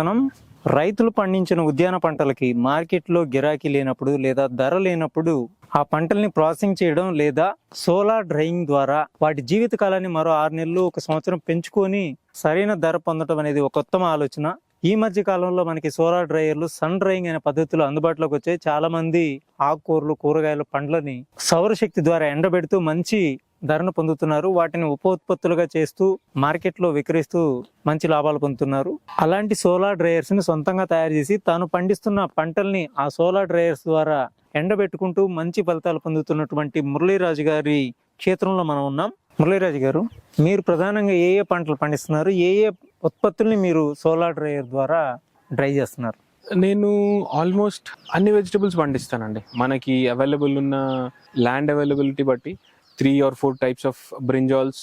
అందరికీ వందనం. రైతులు పండించిన ఉద్యాన పంటలకి మార్కెట్లో గిరాకీ లేనప్పుడు లేదా ధర లేనప్పుడు ఆ పంటల్ని ప్రాసెసింగ్ చేయడం లేదా సోలార్ డ్రైయింగ్ ద్వారా వాటి జీవిత కాలాన్ని మరో ఆరు నెలలు ఒక సంవత్సరం పెంచుకొని సరైన ధర పొందడం అనేది ఒక ఉత్తమ ఆలోచన. ఈ మధ్య కాలంలో మనకి సోలార్ డ్రైయర్లు సన్ డ్రైయింగ్ అనే పద్ధతులు అందుబాటులోకి వచ్చాయి. చాలా మంది ఆకుకూరలు కూరగాయలు పండ్లని సౌరశక్తి ద్వారా ఎండబెడుతూ మంచి ధరను పొందుతున్నారు. వాటిని ఉప ఉత్పత్తులుగా చేస్తూ మార్కెట్లో విక్రయిస్తూ మంచి లాభాలు పొందుతున్నారు. అలాంటి సోలార్ డ్రయర్స్ని సొంతంగా తయారు చేసి తాను పండిస్తున్న పంటల్ని ఆ సోలార్ డ్రైయర్స్ ద్వారా ఎండబెట్టుకుంటూ మంచి ఫలితాలు పొందుతున్నటువంటి మురళీరాజు గారి క్షేత్రంలో మనం ఉన్నాం. మురళీరాజు గారు మీరు ప్రధానంగా ఏ ఏ పంటలు పండిస్తున్నారు? ఏ ఏ ఉత్పత్తుల్ని మీరు సోలార్ డ్రైయర్ ద్వారా డ్రై చేస్తున్నారు? నేను ఆల్మోస్ట్ అన్ని వెజిటబుల్స్ పండిస్తానండి. మనకి అవైలబుల్ ఉన్న ల్యాండ్ అవైలబిలిటీ బట్టి three or four types of brinjals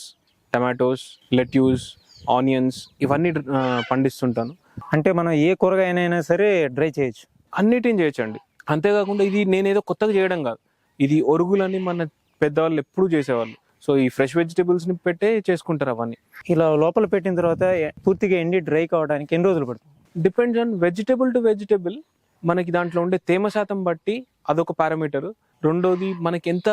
tomatoes lettuce onions ఇవన్నీ పండిస్తుంటాను. అంటే మనం ఏ కూరగాయనైనా సరే డ్రై చేయొచ్చు. అన్నిటిని చేయొచ్చండి. అంతేకాకుండా ఇది నేనేదో కొత్తగా చేయడం కాదు. ఇది ఒరుగులని మన పెద్దవాళ్ళు ఎప్పుడూ చేసేవాళ్ళు. సో ఈ ఫ్రెష్ వెజిటబుల్స్ని పెట్టే చేసుకుంటారు అవన్నీ. ఇలా లోపల పెట్టిన తర్వాత పూర్తిగా ఎండి డ్రై కావడానికి ఎన్ని రోజులు పడుతుంది? Depends on vegetable to vegetable. మనకి దాంట్లో ఉండే తేమ శాతం బట్టి అదొక పారామీటర్ రెండోది మనకి ఎంత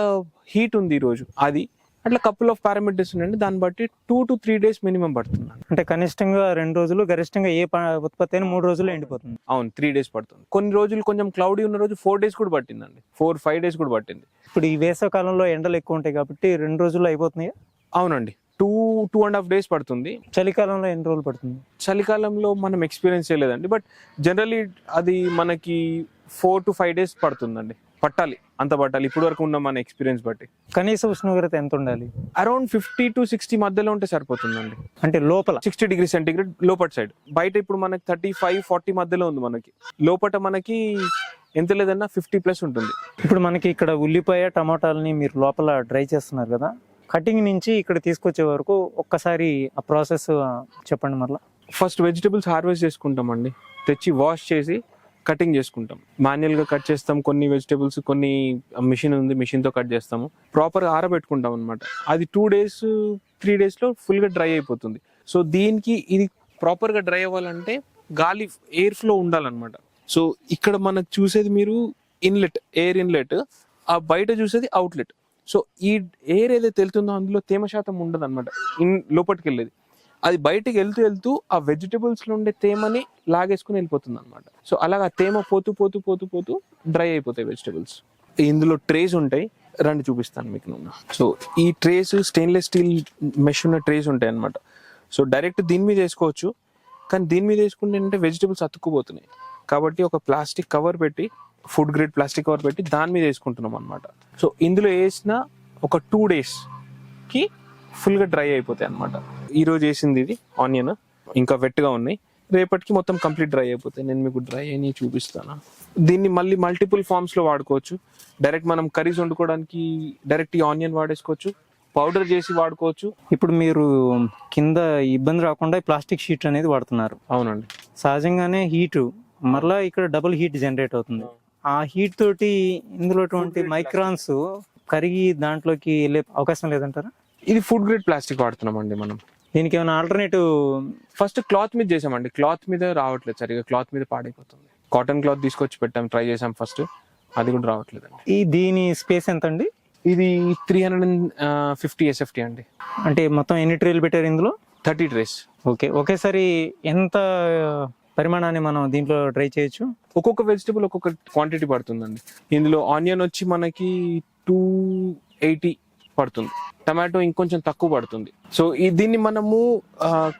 హీట్ ఉంది ఈరోజు? అది అట్లా కపుల్ ఆఫ్ పారామీటర్స్ ఉన్నాయండి దాన్ని బట్టి two to three days minimum పడుతుంది. అంటే కనిష్టంగా రెండు రోజులు గరిష్టంగా ఏ ఉత్పత్తి అయినా మూడు రోజులు ఎండిపోతుంది. అవును త్రీ డేస్ పడుతుంది. కొన్ని రోజులు కొంచెం క్లౌడీ ఉన్న రోజు ఫోర్ డేస్ కూడా పట్టిందండి. ఫోర్ ఫైవ్ డేస్ కూడా పట్టింది. ఇప్పుడు ఈ వేసవ కాలంలో ఎండలు ఎక్కువ ఉంటాయి కాబట్టి రెండు రోజుల్లో అయిపోతున్నాయి? అవునండి. Two two and half days పడుతుంది. చలికాలంలో ఎన్ని రోజులు పడుతుంది? చలికాలంలో మనం ఎక్స్పీరియన్స్ చేయలేదండి. బట్ జనరలీ అది మనకి ఫోర్ టు ఫైవ్ డేస్ పడుతుందండి. పట్టాలి అంత పట్టాలి. ఇప్పటి వరకు ఉన్న మన ఎక్స్పీరియన్స్ బట్టి. కనీస ఉష్ణోగ్రత ఎంత ఉండాలి? అరౌండ్ ఫిఫ్టీ టు సిక్స్టీ మధ్యలో ఉంటే సరిపోతుందండి. అంటే లోపల? సిక్స్టీ డిగ్రీ సెంటిగ్రేడ్ లోపల సైడ్ బయట ఇప్పుడు మనకి థర్టీ ఫైవ్ ఫార్టీ మధ్యలో ఉంది మనకి. లోపల మనకి ఎంత లేదన్నా ఫిఫ్టీ ప్లస్ ఉంటుంది. ఇప్పుడు మనకి ఇక్కడ ఉల్లిపాయ టమాటాలని మీరు లోపల డ్రై చేస్తున్నారు కదా కటింగ్ నుంచి ఇక్కడ తీసుకొచ్చే వరకు ఒక్కసారి ఆ ప్రాసెస్ చెప్పండి మరలా. ఫస్ట్ వెజిటబుల్స్ హార్వెస్ట్ చేసుకుంటామండి. తెచ్చి వాష్ చేసి కటింగ్ చేసుకుంటాం. మాన్యువల్గా కట్ చేస్తాం. కొన్ని వెజిటేబుల్స్ కొన్ని మిషన్ ఉంది మిషన్తో కట్ చేస్తాము. ప్రాపర్ ఆరబెట్టుకుంటాం అనమాట అది టూ డేస్ త్రీ డేస్లో ఫుల్గా డ్రై అయిపోతుంది. సో దీనికి ఇది ప్రాపర్గా డ్రై అవ్వాలంటే గాలి ఎయిర్ ఫ్లో ఉండాలన్నమాట. సో ఇక్కడ మనకు చూసేది మీరు ఇన్లెట్ ఎయిర్ ఇన్లెట్ ఆ బయట చూసేది అవుట్లెట్ సో ఈ ఎయిర్ ఏదైతే వెళ్తుందో అందులో తేమ శాతం ఉండదు అనమాట ఇన్ లోపలికి వెళ్ళేది అది బయటికి వెళ్తూ వెళ్తూ ఆ వెజిటబుల్స్లో ఉండే తేమని లాగేసుకుని వెళ్ళిపోతుంది అనమాట సో అలాగా తేమ పోతూ పోతూ పోతూ పోతూ డ్రై అయిపోతాయి వెజిటబుల్స్ ఇందులో ట్రేస్ ఉంటాయి. రండి చూపిస్తాను మీకు నేను. సో ఈ ట్రేస్ స్టెయిన్లెస్ స్టీల్ మెష్ ఉన్న ట్రేస్ ఉంటాయి అనమాట సో డైరెక్ట్ దీని మీద వేసుకోవచ్చు. కానీ దీని మీద వేసుకుంటే ఏంటంటే వెజిటబుల్స్ అతుక్కుపోతున్నాయి. కాబట్టి ఒక ప్లాస్టిక్ కవర్ పెట్టి ఫుడ్ గ్రేడ్ ప్లాస్టిక్ కవర్ పెట్టి దాని మీద వేసుకుంటున్నాం అనమాట సో ఇందులో వేసిన ఒక టూ డేస్కి ఫుల్గా డ్రై అయిపోతాయి అనమాట ఈ రోజు వేసింది ఇది ఆనియన్ ఇంకా వెట్గా ఉన్నాయి. రేపటికి మొత్తం కంప్లీట్ డ్రై అయిపోతాయి నేను మీకు డ్రై అని చూపిస్తాను. దీన్ని మళ్ళీ మల్టిపుల్ ఫార్మ్స్లో వాడుకోవచ్చు. డైరెక్ట్ మనం కర్రీస్ వండుకోవడానికి డైరెక్ట్ ఈ ఆనియన్ వాడేసుకోవచ్చు. పౌడర్ చేసి వాడుకోవచ్చు. ఇప్పుడు మీరు కింద ఇబ్బంది రాకుండా ప్లాస్టిక్ షీట్ అనేది వాడుతున్నారు. అవునండి. సహజంగానే హీట్ మరలా ఇక్కడ డబుల్ హీట్ జనరేట్ అవుతుంది. ఆ హీట్ తోటి ఇందులో మైక్రాన్స్ కరిగి దాంట్లోకి వెళ్ళే అవకాశం లేదంటారా? ఇది ఫుడ్ గ్రేడ్ ప్లాస్టిక్ వాడుతున్నామండి మనం. దీనికి ఏమైనా ఆల్టర్నేటివ్ ఫస్ట్ క్లాత్ మీద చేసామండి. క్లాత్ మీద రావట్లేదు సరిగా క్లాత్ మీద పాడైపోతుంది. కాటన్ క్లాత్ తీసుకొచ్చి పెట్టాం ట్రై చేసాం ఫస్ట్ అది కూడా రావట్లేదండి. ఈ దీని స్పేస్ ఎంత అండి ఇది three hundred and fifty SFT అండి. అంటే మొత్తం ఎన్ని ట్రేలు పెట్టారు ఇందులో? Thirty trays okay. ఒకేసారి ఎంత పరిమాణాన్ని మనం దీంట్లో ట్రై చేయొచ్చు? ఒక్కొక్క వెజిటబుల్ ఒక్కొక్క క్వాంటిటీ పడుతుందండి. ఇందులో ఆనియన్ వచ్చి మనకి టూ ఎయిటీ పడుతుంది. టమాటో ఇంకొంచెం తక్కువ పడుతుంది. సో ఈ దీన్ని మనము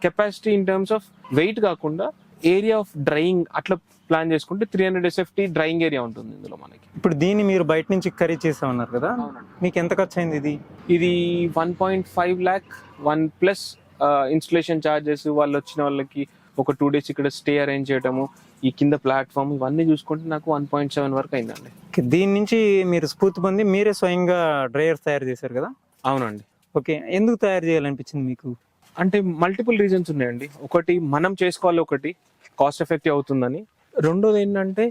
capacity in terms of weight కాకుండా ఏరియా ఆఫ్ డ్రైయింగ్ అట్లా ప్లాన్ చేసుకుంటే three hundred SFT drying area ఉంటుంది ఇందులో మనకి. ఇప్పుడు దీన్ని మీరు బయట నుంచి కర్రీ చేసామన్నారు కదా మీకు ఎంత ఖర్చు అయింది ఇది? ఇది one point five lakh one plus installation charges వాళ్ళు వచ్చిన వాళ్ళకి ఒక టూ డేస్ ఇక్కడ స్టే అరేంజ్ చేయటము ఈ కింద ప్లాట్ఫామ్ ఇవన్నీ చూసుకుంటే నాకు వన్ పాయింట్ సెవెన్ వరకు అయిందండి. దీని నుంచి మీరు స్ఫూర్తి పొంది మీరే స్వయంగా డ్రైయర్స్ తయారు చేశారు కదా? అవునండి. ఓకే ఎందుకు తయారు చేయాలనిపించింది మీకు? అంటే మల్టిపుల్ రీజన్స్ ఉన్నాయండి. ఒకటి మనం చేసుకోవాలి ఒకటి కాస్ట్ ఎఫెక్టివ్ అవుతుందని. రెండోది ఏంటంటే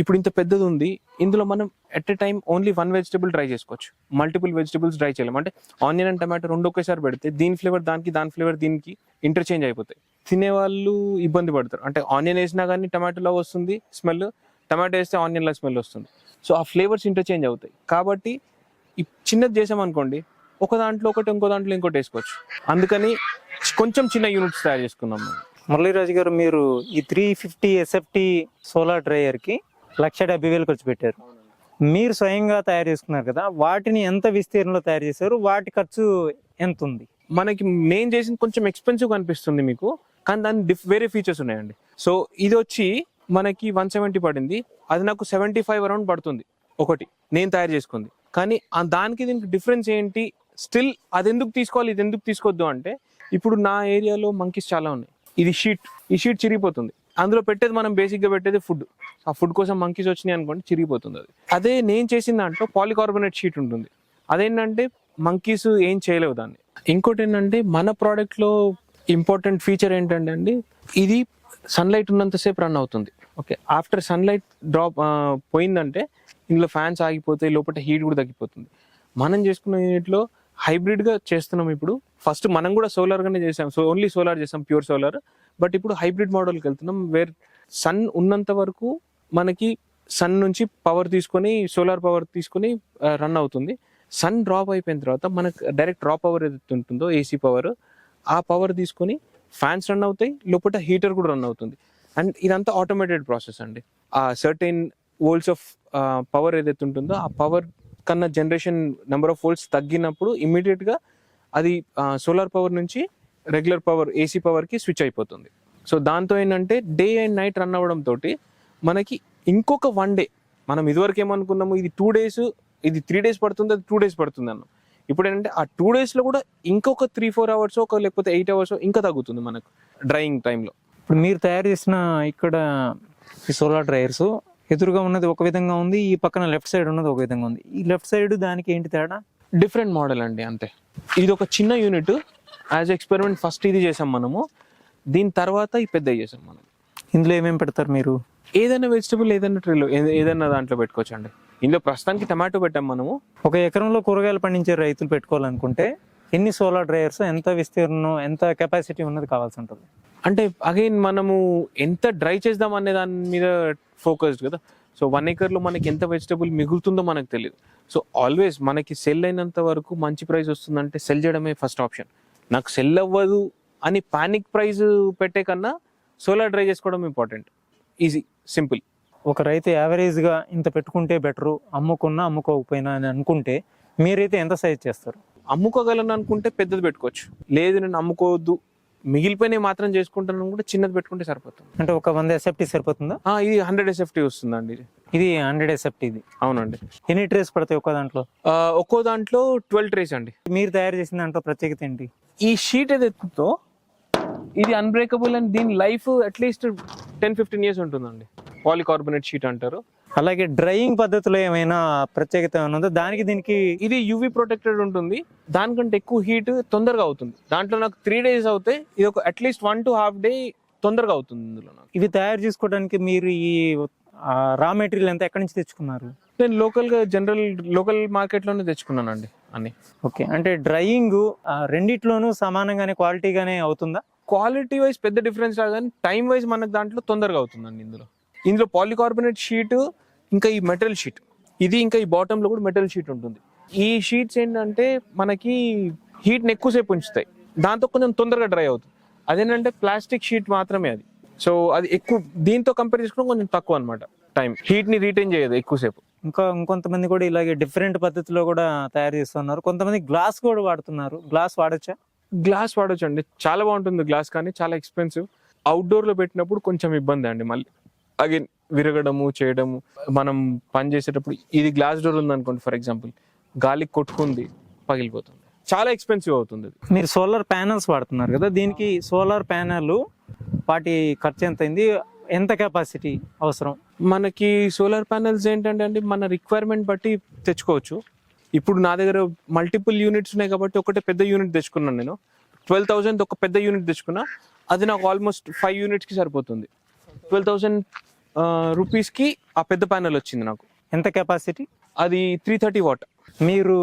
ఇప్పుడు ఇంత పెద్దది ఉంది ఇందులో మనం at a time only one vegetable dry చేసుకోవచ్చు. మల్టిపుల్ వెజిటబుల్స్ డ్రై చేయలేము. అంటే ఆనియన్ అండ్ టమాటో రెండు ఒకేసారి పెడితే దీని ఫ్లేవర్ దానికి దాని ఫ్లేవర్ దీనికి ఇంటర్చేంజ్ అయిపోతాయి. తినేవాళ్ళు ఇబ్బంది పడతారు. అంటే ఆనియన్ వేసినా కానీ టమాటోలో వస్తుంది స్మెల్ టమాటో వేస్తే ఆనియన్లో స్మెల్ వస్తుంది. సో ఆ ఫ్లేవర్స్ ఇంటర్చేంజ్ అవుతాయి. కాబట్టి చిన్నది చేసామనుకోండి ఒక దాంట్లో ఒకటి ఇంకో దాంట్లో ఇంకోటి వేసుకోవచ్చు. అందుకని కొంచెం చిన్న యూనిట్స్ తయారు చేసుకున్నాం మురళీరాజు గారు మీరు ఈ త్రీ ఫిఫ్టీ ఎస్ఎఫ్టీ సోలార్ డ్రైయర్కి లక్ష డెబ్బై వేలు ఖర్చు పెట్టారు. మీరు స్వయంగా తయారు చేసుకున్నారు కదా వాటిని ఎంత విస్తీర్ణంలో తయారు చేశారు? వాటి ఖర్చు ఎంత ఉంది మనకి నేను చేసింది కొంచెం ఎక్స్పెన్సివ్ అనిపిస్తుంది మీకు. కానీ దాని డిఫ్ వేరే ఫీచర్స్ ఉన్నాయండి. సో ఇది వచ్చి మనకి వన్ సెవెంటీ పడింది. అది నాకు సెవెంటీ ఫైవ్ అరౌండ్ పడుతుంది. ఒకటి. నేను తయారు చేసుకుంది. కానీ ఆ దానికి దీనికి డిఫరెన్స్ ఏంటి? స్టిల్ అది ఎందుకు తీసుకోవాలి? ఇది ఎందుకు తీసుకోవద్దు అంటే ఇప్పుడు నా ఏరియాలో మంకీస్ చాలా ఉన్నాయి. ఇది షీట్ ఈ షీట్ చిరిగిపోతుంది. అందులో పెట్టేది మనం బేసిక్గా పెట్టేది ఫుడ్ ఆ ఫుడ్ కోసం మంకీస్ వచ్చినాయి అనుకోండి చిరిగిపోతుంది అది. అదే నేను చేసిన దాంట్లో పాలికార్బోనేట్ షీట్ ఉంటుంది. అదేంటంటే మంకీస్ ఏం చేయలేవు దాన్ని. ఇంకోటి ఏంటంటే మన ప్రోడక్ట్లో ఇంపార్టెంట్ ఫీచర్ ఏంటంటే అండి ఇది సన్లైట్ ఉన్నంతసేపు రన్ అవుతుంది. ఓకే ఆఫ్టర్ సన్లైట్ డ్రాప్ పోయిందంటే ఇందులో ఫ్యాన్స్ ఆగిపోతాయి లోపల హీట్ కూడా తగ్గిపోతుంది. మనం చేసుకున్న యూనిట్లో హైబ్రిడ్గా చేస్తున్నాం ఇప్పుడు. ఫస్ట్ మనం కూడా సోలార్గానే చేసాం. సో ఓన్లీ సోలార్ చేసాం ప్యూర్ సోలార్ బట్ ఇప్పుడు హైబ్రిడ్ మోడల్కి వెళ్తున్నాం వేర్ సన్ ఉన్నంత వరకు మనకి సన్ నుంచి పవర్ తీసుకొని సోలార్ పవర్ తీసుకొని రన్ అవుతుంది. సన్ డ్రాప్ అయిపోయిన తర్వాత మనకు డైరెక్ట్ డ్రాప్ పవర్ ఏదైతే ఉంటుందో ఏసీ పవర్ ఆ పవర్ తీసుకొని ఫ్యాన్స్ రన్ అవుతాయి లోపల హీటర్ కూడా రన్ అవుతుంది. అండ్ ఇదంతా ఆటోమేటెడ్ ప్రాసెస్ అండి. ఆ సర్టెన్ వోల్ట్స్ ఆఫ్ పవర్ ఏదైతే ఉంటుందో ఆ పవర్ కన్నా జనరేషన్ నెంబర్ ఆఫ్ వోల్ట్స్ తగ్గినప్పుడు ఇమీడియట్గా అది సోలార్ పవర్ నుంచి రెగ్యులర్ పవర్ ఏసీ పవర్కి స్విచ్ అయిపోతుంది. సో దాంతో ఏంటంటే డే అండ్ నైట్ రన్ అవ్వడంతో మనకి ఇంకొక వన్ డే మనం ఇదివరకు ఏమనుకున్నాము ఇది టూ డేస్ ఇది త్రీ డేస్ పడుతుంది అది టూ డేస్ పడుతుంది అన్నాం. ఇప్పుడు ఏంటంటే ఆ టూ డేస్లో కూడా ఇంకొక త్రీ ఫోర్ అవర్స్ ఒక లేకపోతే ఎయిట్ అవర్స్ ఇంకా తగ్గుతుంది మనకు డ్రైయింగ్ టైంలో ఇప్పుడు మీరు తయారు చేసిన ఇక్కడ ఈ సోలార్ డ్రైయర్స్ ఎదురుగా ఉన్నది ఒక విధంగా ఉంది ఈ పక్కన లెఫ్ట్ సైడ్ ఉన్నది ఒక విధంగా ఉంది. ఈ లెఫ్ట్ సైడ్ దానికి ఏంటి తేడా? డిఫరెంట్ మోడల్ అండి అంతే. ఇది ఒక చిన్న యూనిట్ యాజ్ ఎక్స్పెరిమెంట్ ఫస్ట్ ఇది చేసాం మనము. దీని తర్వాత ఈ పెద్ద చేసాం మనం. ఇందులో ఏమేమి పెడతారు మీరు? ఏదైనా వెజిటబుల్ ఏదైనా ట్రీలో ఏదైనా దాంట్లో పెట్టుకోవచ్చు అండి ఇందులో ప్రస్తుతానికి టమాటో పెట్టాం మనము. ఒక ఎకరంలో కూరగాయలు పండించే రైతులు పెట్టుకోవాలనుకుంటే ఎన్ని సోలార్ డ్రైయర్స్ ఎంత విస్తీర్ణం ఎంత కెపాసిటీ ఉన్నది కావాల్సి ఉంటుంది? అంటే అగైన్ మనము ఎంత డ్రై చేద్దాం అనే దాని మీద ఫోకస్డ్ కదా. సో వన్ ఏకర్లో మనకి ఎంత వెజిటబుల్ మిగులుతుందో మనకు తెలియదు సో ఆల్వేస్ మనకి సెల్ అయినంత వరకు మంచి ప్రైస్ వస్తుందంటే సెల్ చేయడమే ఫస్ట్ ఆప్షన్ నాకు సెల్ అవ్వదు అని పానిక్ ప్రైస్ పెట్టే కన్నా సోలార్ డ్రై చేసుకోవడం ఇంపార్టెంట్ ఈజీ సింపుల్ ఒక రైతు యావరేజ్గా ఇంత పెట్టుకుంటే బెటరు అమ్ముకున్నా అమ్ముకోకపోయినా అని అనుకుంటే మీరైతే ఎంత సైజ్ చేస్తారు? అమ్ముకోగలను అనుకుంటే పెద్దది పెట్టుకోవచ్చు. లేదు నేను అమ్ముకోవద్దు మిగిలిపోయినవి మాత్రం చేసుకుంటాను కూడా చిన్నది పెట్టుకుంటే సరిపోతుంది. అంటే ఒక వంద ఎస్ఎఫ్టీ సరిపోతుందా? ఆ, ఇది హండ్రెడ్ ఎస్ఎఫ్టీ వస్తుందండి ఇది. ఇది హండ్రెడ్ ఎస్ఎఫ్టీ ఇది. అవునండి. ఎన్ని ట్రేస్ పడతాయి ఒక్క దాంట్లో? ఆ, ఒక్కో దాంట్లో ట్వెల్వ్ ట్రేస్ అండి. మీరు తయారు చేసిన దాంట్లో ప్రత్యేకత ఏంటి? ఈ షీట్ ఏదైతుందో ఇది అన్బ్రేకబుల్ అండ్ దీని life at least ten fifteen years ఉంటుందండి. పాలికార్బోనేట్ షీట్ అంటారు. అలాగే డ్రైయింగ్ పద్ధతిలో ఏమైనా ప్రత్యేకత ఏమైనా ఉందో? దానికి దీనికి ఇది యూవి ప్రొటెక్టెడ్ ఉంటుంది. దానికంటే ఎక్కువ హీట్ తొందరగా అవుతుంది. దాంట్లో నాకు త్రీ డేస్ అవుతాయి ఇది ఒక at least one to half day తొందరగా అవుతుంది ఇందులో నాకు. ఇవి తయారు చేసుకోవడానికి మీరు ఈ రా మెటీరియల్ ఎంత ఎక్కడి నుంచి తెచ్చుకున్నారు? నేను లోకల్గా జనరల్ లోకల్ మార్కెట్లోనే తెచ్చుకున్నానండి అన్ని. ఓకే. అంటే డ్రైయింగ్ రెండిట్లోనూ సమానంగానే క్వాలిటీగానే అవుతుందా? క్వాలిటీ వైజ్ పెద్ద డిఫరెన్స్ రాదు కానీ టైం వైజ్ మనకు దాంట్లో తొందరగా అవుతుందండి ఇందులో. ఇందులో పాలికార్బోనేట్ షీట్ ఇంకా ఈ మెటల్ షీట్. ఇది ఇంకా ఈ బాటమ్లో కూడా మెటల్ షీట్ ఉంటుంది. ఈ షీట్స్ ఏంటంటే మనకి హీట్ని ఎక్కువసేపు ఉంచుతాయి. దాంతో కొంచెం తొందరగా డ్రై అవుతుంది. అదేంటంటే ప్లాస్టిక్ షీట్ మాత్రమే అది. సో అది ఎక్కువ దీంతో కంపేర్ చేసుకుని కొంచెం తక్కువ అనమాట టైం హీట్ని రీటైన్ చేయదు ఎక్కువసేపు ఇంకా ఇంకొంతమంది కూడా ఇలాగే డిఫరెంట్ పద్ధతిలో కూడా తయారు చేస్తున్నారు. కొంతమంది గ్లాస్ కూడా వాడుతున్నారు. గ్లాస్ వాడచ్చా? గ్లాస్ వాడొచ్చు అండి చాలా బాగుంటుంది గ్లాస్ కానీ చాలా ఎక్స్పెన్సివ్ అవుట్డోర్లో పెట్టినప్పుడు కొంచెం ఇబ్బంది అండి. మళ్ళీ అగైన్ విరగడము చేయడము మనం పని చేసేటప్పుడు ఇది గ్లాస్ డోర్ ఉంది అనుకోండి ఫర్ ఎగ్జాంపుల్ గాలికి కొట్టుకుంది పగిలిపోతుంది. చాలా ఎక్స్పెన్సివ్ అవుతుంది మీరు సోలార్ ప్యానల్స్ వాడుతున్నారు కదా దీనికి సోలార్ ప్యానల్ వాటి ఖర్చు ఎంత అయింది ఎంత కెపాసిటీ అవసరం? మనకి సోలార్ ప్యానెల్స్ ఏంటంటే అండి మన రిక్వైర్మెంట్ బట్టి తెచ్చుకోవచ్చు. ఇప్పుడు నా దగ్గర మల్టిపుల్ యూనిట్స్ ఉన్నాయి కాబట్టి ఒకటే పెద్ద యూనిట్ తెచ్చుకున్నాను నేను. ట్వెల్వ్ థౌసండ్ ఒక పెద్ద యూనిట్ తెచ్చుకున్నా అది నాకు ఆల్మోస్ట్ ఫైవ్ యూనిట్స్కి సరిపోతుంది. ట్వెల్వ్ థౌసండ్ రూపీస్కి ఆ పెద్ద ప్యానెల్ వచ్చింది నాకు. ఎంత కెపాసిటీ అది త్రీ థర్టీ వాట్. మీరు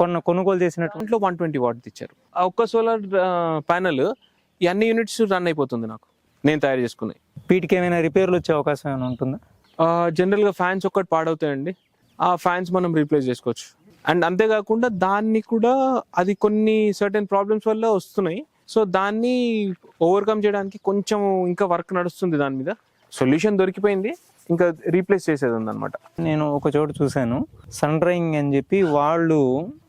కొన్న కొనుగోలు చేసినట్టు? దాంట్లో వన్ ట్వంటీ వాట్ ఇచ్చారు ఆ ఒక్క సోలార్ ప్యానెల్ ఈ అన్ని యూనిట్స్ రన్ అయిపోతుంది నాకు నేను తయారు చేసుకున్నాయి వీటికి ఏమైనా రిపేర్లు వచ్చే అవకాశం ఏమైనా ఉంటుందా? జనరల్గా ఫ్యాన్స్ ఒక్కటి పాడవుతాయండి. ఆ ఫ్యాన్స్ మనం రీప్లేస్ చేసుకోవచ్చు. అండ్ అంతేకాకుండా దాన్ని కూడా అది కొన్ని సర్టెన్ ప్రాబ్లమ్స్ వల్ల వస్తున్నాయి. సో దాన్ని ఓవర్కమ్ చేయడానికి కొంచెం ఇంకా వర్క్ నడుస్తుంది దాని మీద. సొల్యూషన్ దొరికిపోయింది. ఇంకా రీప్లేస్ చేసేది ఉందన్నమాట. నేను ఒక చోట చూశాను. సన్ డ్రైయింగ్ అని చెప్పి వాళ్ళు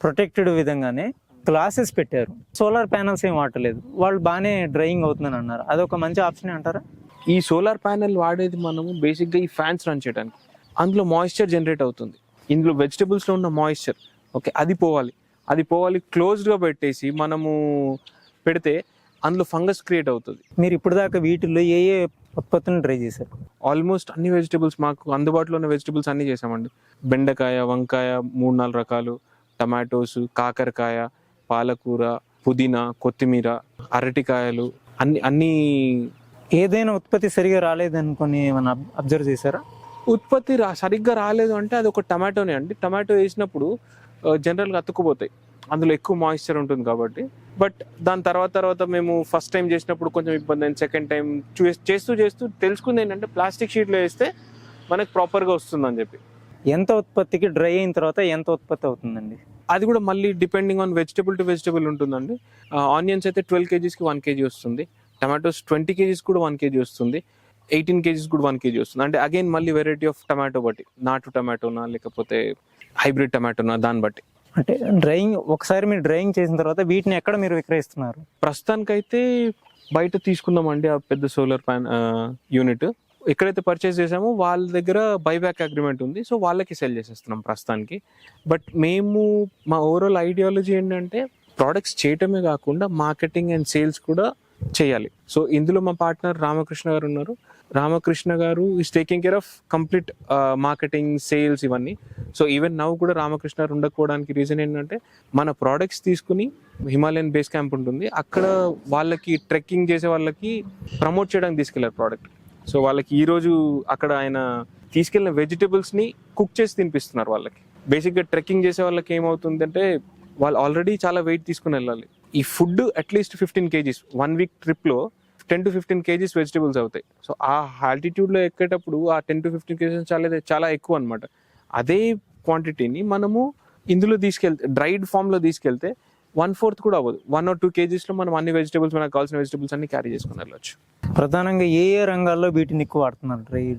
ప్రొటెక్టెడ్ విధంగానే గ్లాసెస్ పెట్టారు. సోలార్ ప్యానల్స్ ఏం వాడలేదు. వాళ్ళు బాగానే డ్రైయింగ్ అవుతుందని అన్నారు. అదొక మంచి ఆప్షన్ అంటారా? ఈ సోలార్ ప్యానెల్ వాడేది మనము బేసిక్గా ఈ ఫ్యాన్స్ రన్ చేయడానికి. అందులో మాయిశ్చర్ జనరేట్ అవుతుంది. ఇందులో వెజిటబుల్స్లో ఉన్న మాయిశ్చర్ ఓకే అది పోవాలి. అది పోవాలి క్లోజ్డ్గా పెట్టేసి మనము పెడితే అందులో ఫంగస్ క్రియేట్ అవుతుంది. మీరు ఇప్పుడు దాకా వీటిల్లో ఏ ఏ ఉత్పత్తులను ట్రై చేశారు? ఆల్మోస్ట్ అన్ని వెజిటబుల్స్ మాకు అందుబాటులో ఉన్న వెజిటబుల్స్ అన్ని చేసామండి బెండకాయ వంకాయ మూడు నాలుగు రకాలు. టమాటోస్ కాకరకాయ పాలకూర పుదీనా కొత్తిమీర అరటికాయలు అన్ని అన్ని ఏదైనా ఉత్పత్తి సరిగా రాలేదనుకొని ఏమైనా అబ్జర్వ్ చేశారా? ఉత్పత్తి రా సరిగ్గా రాలేదు అంటే అది ఒక టమాటోనే అండి. టమాటో వేసినప్పుడు జనరల్గా అతుక్కుపోతాయి. అందులో ఎక్కువ మాయిశ్చర్ ఉంటుంది కాబట్టి. బట్ దాని తర్వాత తర్వాత మేము ఫస్ట్ టైం చేసినప్పుడు కొంచెం ఇబ్బంది అయింది. సెకండ్ టైం చేస్తూ చేస్తూ తెలుసుకుంది ఏంటంటే ప్లాస్టిక్ షీట్లో వేస్తే మనకు ప్రాపర్గా వస్తుందని చెప్పి. ఎంత ఉత్పత్తికి డ్రై అయిన తర్వాత ఎంత ఉత్పత్తి అవుతుందండి? అది కూడా మళ్ళీ depending on vegetable to vegetable ఉంటుందండి. ఆనియన్స్ అయితే ట్వెల్వ్ కేజీస్కి వన్ కేజీ వస్తుంది. టమాటోస్ ట్వంటీ కేజీస్ కూడా వన్ కేజీ వస్తుంది. ఎయిటీన్ కేజీస్ కూడా వన్ కేజీ వస్తుంది. అంటే అగైన్ మళ్ళీ వెరైటీ ఆఫ్ టమాటో బట్టి. నాటు టమాటోనా లేకపోతే హైబ్రిడ్ టమాటోనా దాన్ని బట్టి. అంటే డ్రైయింగ్ ఒకసారి మీరు డ్రైయింగ్ చేసిన తర్వాత వీటిని ఎక్కడ మీరు విక్రయిస్తున్నారు? ప్రస్తుతానికైతే బయట తీసుకుందామండి ఆ పెద్ద సోలార్ ప్యాన్ యూనిట్. ఎక్కడైతే పర్చేస్ చేసామో వాళ్ళ దగ్గర బైబ్యాక్ అగ్రిమెంట్ ఉంది. సో వాళ్ళకి సెల్ చేసేస్తున్నాం ప్రస్తుతానికి. బట్ మేము మా ఓవరాల్ ఐడియాలజీ ఏంటంటే ప్రోడక్ట్స్ చేయటమే కాకుండా మార్కెటింగ్ అండ్ సేల్స్ కూడా చేయాలి. సో ఇందులో మా పార్ట్నర్ రామకృష్ణ గారు ఉన్నారు. రామకృష్ణ గారు is taking care of complete marketing sales ఇవన్నీ. సో ఈవెన్ నవ్వు కూడా రామకృష్ణ గారు ఉండకపోవడానికి రీజన్ ఏంటంటే మన ప్రోడక్ట్స్ తీసుకుని హిమాలయన్ బేస్ క్యాంప్ ఉంటుంది. అక్కడ వాళ్ళకి ట్రెక్కింగ్ చేసే వాళ్ళకి ప్రమోట్ చేయడానికి తీసుకెళ్ళారు ప్రోడక్ట్ సో వాళ్ళకి ఈరోజు అక్కడ ఆయన తీసుకెళ్ళిన వెజిటేబుల్స్ని కుక్ చేసి తినిపిస్తున్నారు వాళ్ళకి. బేసిక్గా ట్రెక్కింగ్ చేసే వాళ్ళకి ఏమవుతుందంటే వాళ్ళు ఆల్రెడీ చాలా వెయిట్ తీసుకుని వెళ్ళాలి. ఈ food at least fifteen kgs one week ట్రిప్లో ten to fifteen kgs vegetables అవుతాయి. సో ఆ ఆల్టిట్యూడ్లో ఎక్కేటప్పుడు ఆ టెన్ టు ఫిఫ్టీన్ కేజీస్ చాలా చాలా ఎక్కువ అనమాట అదే క్వాంటిటీని మనము ఇందులో తీసుకెళ్తే డ్రైడ్ ఫామ్లో తీసుకెళ్తే వన్ ఫోర్త్ కూడా అవ్వదు. వన్ ఆర్ టూ కేజీస్లో మనం అన్ని వెజిటబుల్స్ మనకు కావాల్సిన వెజిటబుల్స్ అన్ని క్యారీ చేసుకుని వెళ్ళొచ్చు. ప్రధానంగా ఏ ఏ రంగాల్లో వీటిని ఎక్కువ వాడుతున్నారు? డ్రై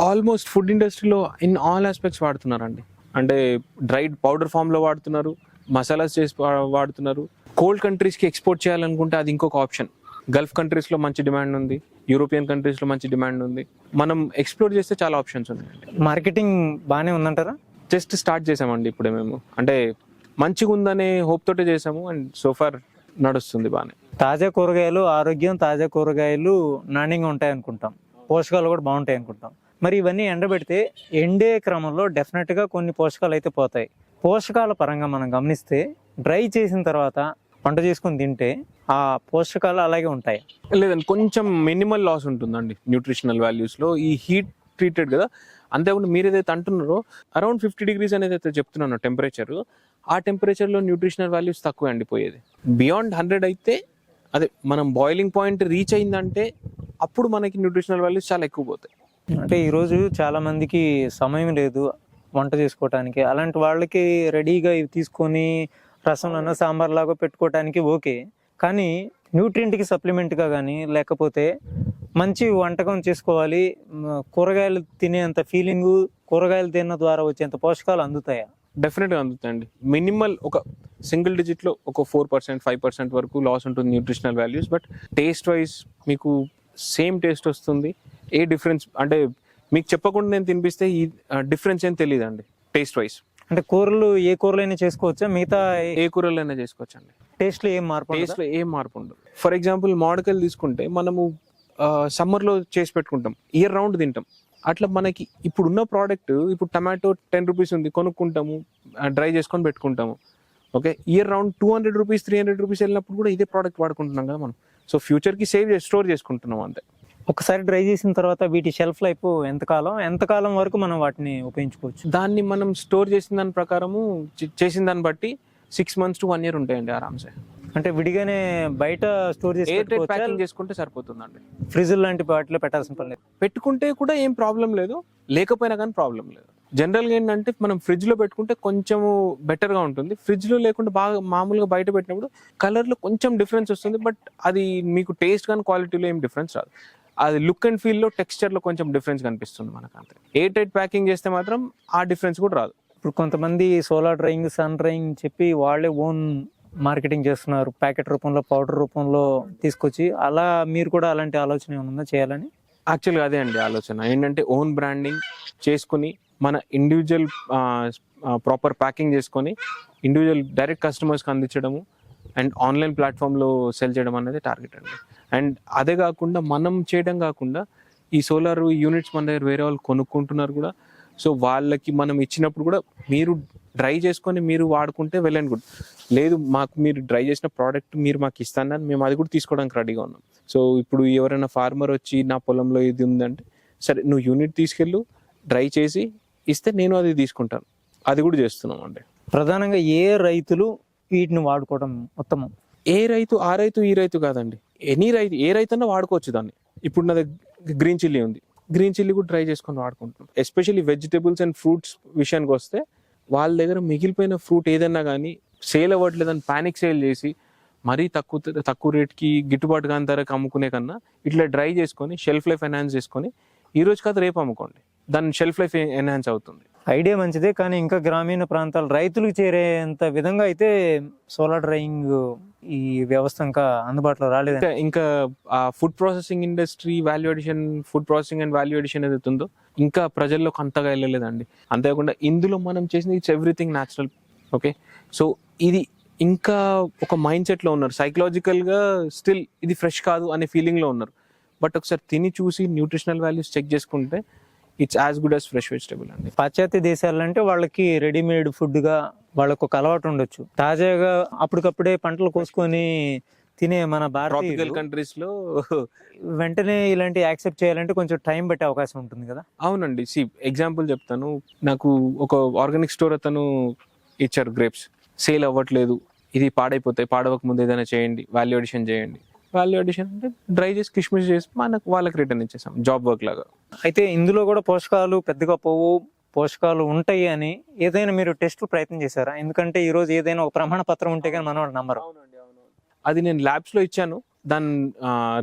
ఆల్మోస్ట్ ఫుడ్ ఇండస్ట్రీలో ఇన్ ఆల్ ఆస్పెక్ట్స్ వాడుతున్నారండి. అంటే డ్రైడ్ పౌడర్ ఫామ్లో వాడుతున్నారు మసాలాస్ చేసి వాడుతున్నారు. కోల్డ్ కంట్రీస్కి ఎక్స్పోర్ట్ చేయాలనుకుంటే అది ఇంకొక ఆప్షన్ గల్ఫ్ కంట్రీస్లో మంచి డిమాండ్ ఉంది యూరోపియన్ కంట్రీస్లో మంచి డిమాండ్ ఉంది. మనం ఎక్స్ప్లోర్ చేస్తే చాలా ఆప్షన్స్ ఉన్నాయండి. మార్కెటింగ్ బాగానే ఉందంటారా? జస్ట్ స్టార్ట్ చేసామండి ఇప్పుడే మేము. అంటే మంచిగా ఉందనే హోప్ తోటే చేసాము అండ్ సోఫార్ నడుస్తుంది బాగానే తాజా కూరగాయలు ఆరోగ్యం తాజా కూరగాయలు నాణ్యంగా ఉంటాయి అనుకుంటాం పోషకాలు కూడా బాగుంటాయి అనుకుంటాం. మరి ఇవన్నీ ఎండబెడితే ఎండే క్రమంలో డెఫినెట్గా కొన్ని పోషకాలు అయితే పోతాయి. పోషకాల పరంగా మనం గమనిస్తే డ్రై చేసిన తర్వాత వంట చేసుకొని తింటే ఆ పోషకాలు అలాగే ఉంటాయి. లేదండి కొంచెం మినిమల్ లాస్ ఉంటుందండి న్యూట్రిషనల్ వాల్యూస్లో. ఈ హీట్ ట్రీటెడ్ కదా అంతేకాకుండా మీరు ఏదైతే అంటున్నారో అరౌండ్ ఫిఫ్టీ డిగ్రీస్ అనేది అయితే చెప్తున్నాను టెంపరేచర్. ఆ టెంపరేచర్లో న్యూట్రిషనల్ వాల్యూస్ తక్కువ అండి పోయేది. బియాండ్ హండ్రెడ్ అయితే అదే మనం బాయిలింగ్ పాయింట్ రీచ్ అయిందంటే అప్పుడు మనకి న్యూట్రిషనల్ వాల్యూస్ చాలా ఎక్కువ పోతాయి. అంటే ఈరోజు చాలా మందికి సమయం లేదు వంట చేసుకోవటానికి. అలాంటి వాళ్ళకి రెడీగా ఇవి తీసుకొని రసంలోనో సాంబార్లాగో పెట్టుకోవటానికి ఓకే. కానీ న్యూట్రియంట్కి సప్లిమెంట్గా కానీ లేకపోతే మంచి వంటకం చేసుకోవాలి కూరగాయలు తినేంత ఫీలింగు కూరగాయలు తిన్న ద్వారా వచ్చేంత పోషకాలు అందుతాయా? డెఫినెట్గా అందుతాయండి. మినిమల్ ఒక సింగిల్ డిజిట్లో ఒక ఫోర్ పర్సెంట్ ఫైవ్ పర్సెంట్ వరకు లాస్ ఉంటుంది nutritional values but taste wise మీకు సేమ్ టేస్ట్ వస్తుంది. ఏ డిఫరెన్స్ అంటే మీకు చెప్పకుండా నేను తినిపిస్తే ఈ డిఫరెన్స్ ఏం తెలియదండి టేస్ట్ వైజ్. అంటే కూరలు ఏ కూరలైనా చేసుకోవచ్చా? మిగతా ఏ కూరలైనా చేసుకోవచ్చండి. టేస్ట్లో ఏం మార్పు? టేస్ట్లో ఏం మార్పు ఉండదు. ఫర్ ఎగ్జాంపుల్ మామిడికాయలు తీసుకుంటే మనము సమ్మర్లో చేసి పెట్టుకుంటాం. ఇయర్ రౌండ్ తింటాం. అట్లా మనకి ఇప్పుడున్న ప్రోడక్ట్ ఇప్పుడు టమాటో టెన్ రూపీస్ ఉంది కొనుక్కుంటాము డ్రై చేసుకొని పెట్టుకుంటాము. Okay? Year round two hundred rupees three hundred rupees వెళ్ళినప్పుడు కూడా ఇదే ప్రోడక్ట్ వాడుకుంటున్నాం కదా మనం. సో ఫ్యూచర్కి సేవ్ చేసి స్టోర్ చేసుకుంటున్నాం అంతే. ఒకసారి డ్రై చేసిన తర్వాత వీటి షెల్ఫ్ లైఫ్ ఎంతకాలం ఎంతకాలం వరకు మనం వాటిని ఉపయోగించుకోవచ్చు? దాన్ని మనం స్టోర్ చేసిన దాని ప్రకారము చేసిన దాన్ని బట్టి six months to one year ఉంటాయండి ఆరామ్సే. అంటే విడిగానే బయట స్టోర్ చేసి? ప్యాకింగ్ చేసుకుంటే సరిపోతుందండి. ఫ్రిడ్జ్ లాంటి వాటిలో పెట్టాల్సిన పని లేదు. పెట్టుకుంటే కూడా ఏం ప్రాబ్లం లేదు. లేకపోయినా కానీ ప్రాబ్లం లేదు. జనరల్గా ఏంటంటే మనం ఫ్రిడ్జ్లో పెట్టుకుంటే కొంచెము బెటర్గా ఉంటుంది. ఫ్రిడ్జ్లో లేకుండా బాగా మామూలుగా బయట పెట్టినప్పుడు కలర్లో కొంచెం డిఫరెన్స్ వస్తుంది. బట్ అది మీకు టేస్ట్ కానీ క్వాలిటీలో ఏం డిఫరెన్స్ రాదు. అది లుక్ అండ్ ఫీల్లో టెక్స్చర్లో కొంచెం డిఫరెన్స్ కనిపిస్తుంది మనకు అంతే ఎయిర్ టైట్ ప్యాకింగ్ చేస్తే మాత్రం ఆ డిఫరెన్స్ కూడా రాదు. ఇప్పుడు కొంతమంది సోలార్ డ్రైయింగ్ సన్ డ్రైయింగ్ చెప్పి వాళ్ళే ఓన్ మార్కెటింగ్ చేస్తున్నారు. ప్యాకెట్ రూపంలో పౌడర్ రూపంలో తీసుకొచ్చి అలా మీరు కూడా అలాంటి ఆలోచన ఏమైనా ఉందా చేయాలని? యాక్చువల్గా అదే అండి ఆలోచన. ఏంటంటే ఓన్ బ్రాండింగ్ చేసుకుని మన ఇండివిజువల్ ప్రాపర్ ప్యాకింగ్ చేసుకొని ఇండివిజువల్ డైరెక్ట్ కస్టమర్స్కి అందించడము అండ్ ఆన్లైన్ ప్లాట్ఫామ్లో సెల్ చేయడం అనేది టార్గెట్ అండి. అండ్ అదే కాకుండా మనం చేయడం కాకుండా ఈ సోలార్ యూనిట్స్ మన దగ్గర వేరే వాళ్ళు కొనుక్కుంటున్నారు కూడా. సో వాళ్ళకి మనం ఇచ్చినప్పుడు కూడా మీరు డ్రై చేసుకొని మీరు వాడుకుంటే వెళ్ళండి గుడ్. లేదు మాకు మీరు డ్రై చేసిన ప్రోడక్ట్ మీరు మాకు ఇస్తానని మేము అది కూడా తీసుకోవడానికి రెడీగా ఉన్నాం. సో ఇప్పుడు ఎవరైనా ఫార్మర్ వచ్చి నా పొలంలో ఇది ఉందంటే సరే నువ్వు యూనిట్ తీసుకెళ్ళు డ్రై చేసి ఇస్తే నేను అది తీసుకుంటాను. అది కూడా చేస్తున్నాం అండి ప్రధానంగా ఏ రైతులు వీటిని వాడుకోవడం ఉత్తమం ఏ రైతు ఆ రైతు ఈ రైతు కాదండి. ఎనీ రైతు ఏ రైతు అన్నా వాడుకోవచ్చు దాన్ని. ఇప్పుడు నా దగ్గర గ్రీన్ చిల్లీ ఉంది. గ్రీన్ చిల్లీ కూడా ట్రై చేసుకొని వాడుకుంటున్నాం. ఎస్పెషల్లీ వెజిటేబుల్స్ అండ్ ఫ్రూట్స్ విషయానికి వస్తే వాళ్ళ దగ్గర మిగిలిపోయిన ఫ్రూట్ ఏదన్నా కానీ సేల్ అవ్వట్లేదని పానిక్ సేల్ చేసి మరీ తక్కువ తక్కువ రేట్కి గిట్టుబాటు కాని ధరకు అమ్ముకునే కన్నా ఇట్లా డ్రై చేసుకొని షెల్ఫ్ లైఫ్ ఎన్హాన్స్ చేసుకొని ఈ రోజు కాదు రేపు అమ్ముకోండి. దాని షెల్ఫ్ లైఫ్ ఎన్హాన్స్ అవుతుంది. ఐడియా మంచిదే కానీ ఇంకా గ్రామీణ ప్రాంతాల రైతులకు చేరేంత విధంగా అయితే సోలార్ డ్రైయింగ్ ఈ వ్యవస్థ ఇంకా అందుబాటులో రాలేదు. ఇంకా ఆ food processing industry value addition food processing and value addition ఏదైతే ఉందో ఇంకా ప్రజల్లోకి అంతగా వెళ్ళలేదండి. అంతేకాకుండా ఇందులో మనం చేసింది it's everything natural okay? So ఇది ఇంకా ఒక మైండ్ సెట్లో ఉన్నారు. సైకలాజికల్గా స్టిల్ ఇది ఫ్రెష్ కాదు అనే ఫీలింగ్లో ఉన్నారు. బట్ ఒకసారి తిని చూసి న్యూట్రిషనల్ వాల్యూస్ చెక్ చేసుకుంటే it's as good as fresh vegetable అండి. పాశ్చాత్య దేశాలంటే వాళ్ళకి రెడీమేడ్ ఫుడ్గా వాళ్ళకు ఒక అలవాటు ఉండొచ్చు. తాజాగా అప్పటికప్పుడే పంటలు కోసుకొని తినే మన భారతీయులు కంట్రీస్లో వెంటనే ఇలాంటి యాక్సెప్ట్ చేయాలంటే కొంచెం టైం పెట్టే అవకాశం ఉంటుంది కదా? అవునండి. సి ఎగ్జాంపుల్ చెప్తాను. నాకు ఒక ఆర్గానిక్ స్టోర్ అతను ఇచ్చారు గ్రేప్స్ సేల్ అవ్వట్లేదు. ఇది పాడైపోతాయి. పాడవక ముందు ఏదైనా చేయండి. వాల్యూ అడిషన్ చేయండి. వాల్యూ అడిషన్ అంటే డ్రై చేసి కిష్మిష్ చేసి మనకు వాళ్ళకి రిటర్న్ ఇచ్చేసాం జాబ్ వర్క్ లాగా. అయితే ఇందులో కూడా పోషకాలు పెద్దగా పోవు పోషకాలు ఉంటాయి అని ఏదైనా మీరు టెస్ట్ ప్రయత్నం చేశారా? ఎందుకంటే ఈ రోజు ఏదైనా ఒక ప్రమాణ పత్రం ఉంటే కానీ మనం నమ్మరు. అది నేను ల్యాబ్స్లో ఇచ్చాను దాని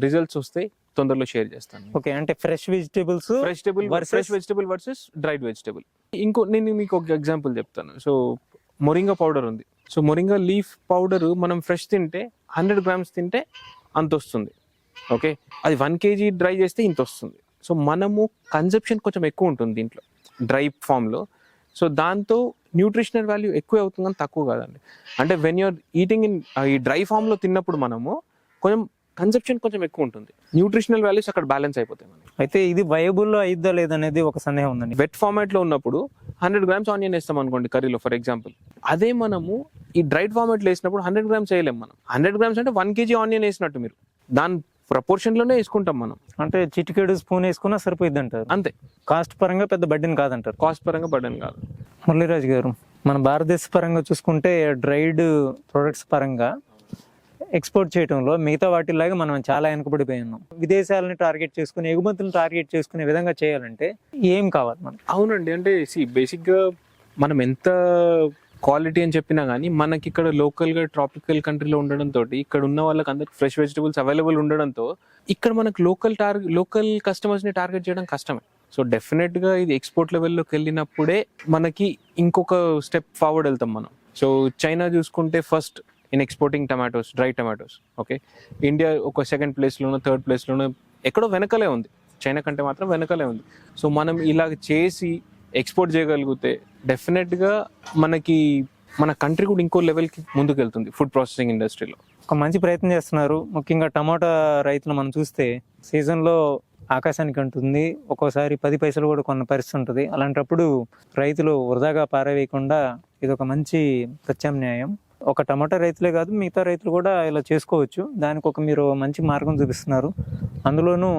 రిజల్ట్స్ వస్తే తొందరలో షేర్ చేస్తాను. ఓకే అంటే fresh vegetables vegetable fresh vegetable versus dried vegetable ఇంకో నేను మీకు ఒక ఎగ్జాంపుల్ చెప్తాను. సో మొరింగా పౌడర్ ఉంది. సో మొరింగా లీఫ్ పౌడర్ మనం ఫ్రెష్ తింటే హండ్రెడ్ గ్రామ్స్ తింటే అంత వస్తుంది ఓకే? అది వన్ కేజీ డ్రై చేస్తే ఇంత వస్తుంది సో మనము కన్జప్షన్ కొంచెం ఎక్కువ ఉంటుంది దీంట్లో డ్రై ఫామ్లో. సో దాంతో న్యూట్రిషనల్ వాల్యూ ఎక్కువ అవుతుంది కానీ తక్కువ కాదండి. అంటే when you are eating in ఈ డ్రై ఫామ్లో తిన్నప్పుడు మనము కొంచెం కన్జప్షన్ కొంచెం ఎక్కువ ఉంటుంది. న్యూట్రిషనల్ వాల్యూస్ అక్కడ బ్యాలెన్స్ అయిపోతాయి మనకి. అయితే ఇది వయబుల్ అయిద్దా లేదనేది ఒక సందేహం ఉందండి. వెట్ ఫార్మాట్లో ఉన్నప్పుడు హండ్రెడ్ గ్రామ్స్ ఆనియన్ వేస్తాం అనుకోండి కర్రీలో ఫర్ ఎగ్జాంపుల్. అదే మనము ఈ డ్రైడ్ ఫార్మాట్లో వేసినప్పుడు హండ్రెడ్ గ్రామ్స్ వేయలేం మనం. హండ్రెడ్ గ్రామ్స్ అంటే వన్ కేజీ ఆనియన్ వేసినట్టు మీరు. దాని ప్రపోర్షన్లోనే వేసుకుంటాం మనం. అంటే చిటికెడు స్పూన్ వేసుకున్నా సరిపోయింది అంటారు అంతే. కాస్ట్ పరంగా పెద్ద బడ్డీని కాదంటారు. కాస్ట్ పరంగా బర్డన్ కాదు. మురళీరాజు గారు మన భారతదేశ పరంగా చూసుకుంటే డ్రైడ్ ప్రొడక్ట్స్ పరంగా ఎక్స్పోర్ట్ చేయడంలో మిగతా వాటిలాగా మనం చాలా వెనుకబడిపోయి ఉన్నాం విదేశాలని టార్గెట్ చేసుకుని ఎగుమతులను టార్గెట్ చేసుకునే విధంగా చేయాలంటే ఏం కావాలి మనం అవునండి అంటే సి బేసిక్గా మనం ఎంత క్వాలిటీ అని చెప్పినా కానీ మనకి ఇక్కడ లోకల్గా ట్రాపికల్ కంట్రీలో ఉండడంతో ఇక్కడ ఉన్న వాళ్ళకి అందరికి ఫ్రెష్ వెజిటబుల్స్ అవైలబుల్ ఉండడంతో ఇక్కడ మనకు లోకల్ టార్గెట్ లోకల్ కస్టమర్స్ని టార్గెట్ చేయడం కష్టమే. సో డెఫినెట్గా ఇది ఎక్స్పోర్ట్ లెవెల్లోకి వెళ్ళినప్పుడే మనకి ఇంకొక స్టెప్ ఫార్వర్డ్ వెళ్తాం మనం. సో చైనా చూసుకుంటే first in exporting tomatoes dry tomatoes okay India ఒక సెకండ్ ప్లేస్లోనో థర్డ్ ప్లేస్లోనో ఎక్కడో వెనకలే ఉంది. చైనా కంటే మాత్రం వెనకలే ఉంది. సో మనం ఇలా చేసి ఎక్స్పోర్ట్ చేయగలిగితే డెఫినెట్గా మనకి మన కంట్రీ కూడా ఇంకో లెవెల్కి ముందుకు వెళ్తుంది ఫుడ్ ప్రాసెసింగ్ ఇండస్ట్రీలో ఒక మంచి ప్రయత్నం చేస్తున్నారు. ముఖ్యంగా టమాటా రైతులు మనం చూస్తే సీజన్లో ఆకాశానికి ఉంటుంది ఒక్కోసారి పది పైసలు కూడా కొన్న పరిస్థితి ఉంటుంది. అలాంటప్పుడు రైతులు వృధాగా పారవేయకుండా ఇది ఒక మంచి ప్రత్యామ్నాయం. ఒక టమాటా రైతులే కాదు మిగతా రైతులు కూడా ఇలా చేసుకోవచ్చు. దానికి ఒక మీరు మంచి మార్గం చూపిస్తున్నారు. అందులోనూ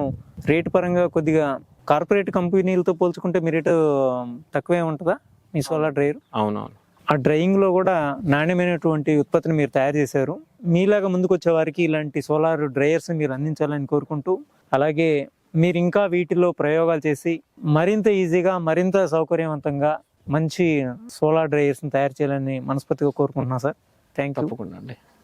రేటు పరంగా కొద్దిగా కార్పొరేట్ కంపెనీలతో పోల్చుకుంటే మీ రేటు తక్కువే ఉంటుందా? మీ సోలార్ డ్రైవర్? అవునవును. ఆ డ్రైయింగ్లో కూడా నాణ్యమైనటువంటి ఉత్పత్తిని మీరు తయారు చేశారు. మీలాగా ముందుకు వచ్చే వారికి ఇలాంటి సోలార్ డ్రైయర్స్ మీరు అందించాలని కోరుకుంటూ అలాగే మీరు ఇంకా వీటిలో ప్రయోగాలు చేసి మరింత ఈజీగా మరింత సౌకర్యవంతంగా మంచి సోలార్ డ్రైయర్స్ తయారు చేయాలని మనస్ఫూర్తిగా కోరుకుంటున్నాను సార్. థ్యాంక్ యూ తప్పకుండా అండి.